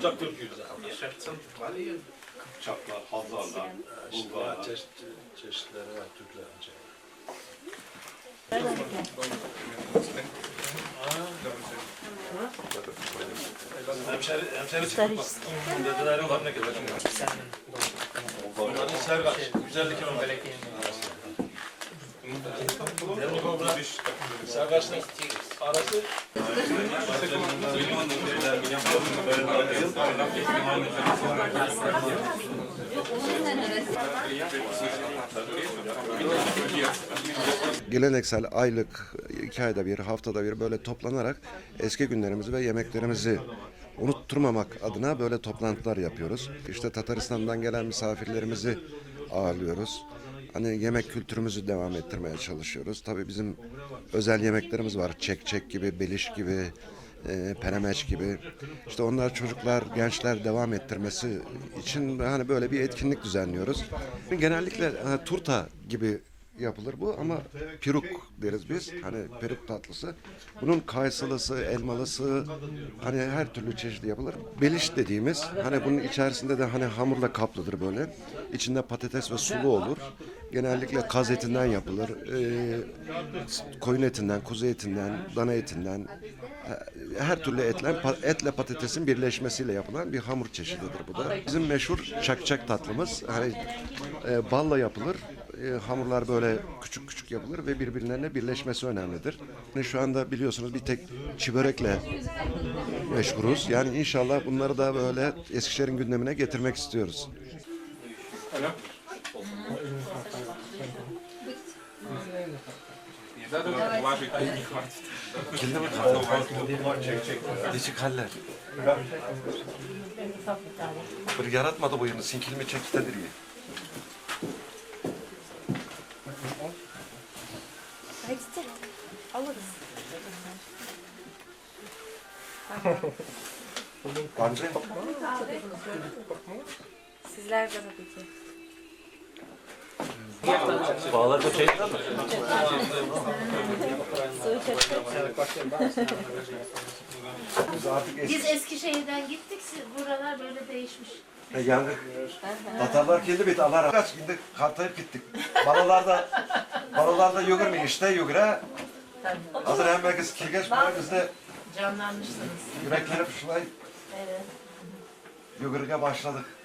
Kıpçak Türk'üyüz zaten. Var. Kıpçaklar, Hazarlar, İşte Bulgarlar. var, çeşit, çeşitleri var Türklerince. Hemşeri, hemşeri çıktık bak. Dediler olan ne kadar? Onların sergaç. 150 kilometre. Geleneksel aylık, iki ayda bir, haftada bir böyle toplanarak eski günlerimizi ve yemeklerimizi unutturmamak adına böyle toplantılar yapıyoruz. İşte Tataristan'dan gelen misafirlerimizi ağırlıyoruz. Hani yemek kültürümüzü devam ettirmeye çalışıyoruz. Tabii bizim özel yemeklerimiz var. Çek çek gibi, beliş gibi, e, penemeç gibi. İşte onlar çocuklar, gençler devam ettirmesi için hani böyle bir etkinlik düzenliyoruz. Genellikle e, turta gibi yapılır bu ama piruk deriz biz. Hani peruk tatlısı. Bunun kayısılısı, elmalısı hani her türlü çeşidi yapılır. Beliş dediğimiz hani bunun içerisinde de hani hamurla kaplıdır böyle. İçinde patates ve sulu olur. Genellikle kaz etinden yapılır. Ee, koyun etinden, kuzu etinden, dana etinden e, her türlü etle, etle patatesin birleşmesiyle yapılan bir hamur çeşididir bu da. Bizim meşhur çakçak tatlımız hani e, balla yapılır. E, hamurlar böyle küçük küçük yapılır ve birbirlerine birleşmesi önemlidir. Yani şu anda biliyorsunuz bir tek çibörekle meşhuruz. Yani inşallah bunları da böyle Eskişehir'in gündemine getirmek istiyoruz. Dişik haller. Bir yaratmadı bu yını. Sinkilmi çekitedir ya. Sizler de tabii ki. Bağlarda şey var mı? biz Eskişehir'den gittik, buralar böyle değişmiş. E, yani Tatarlar geldi bir razı olsun. Gittik kartayıp gittik. Balalarda balalarda yugurmuyor işte yugura. Hazır hem belki kilgeç var biz de Canlanmışsınız. yürekleri fışlayıp Evet. yugurga başladık.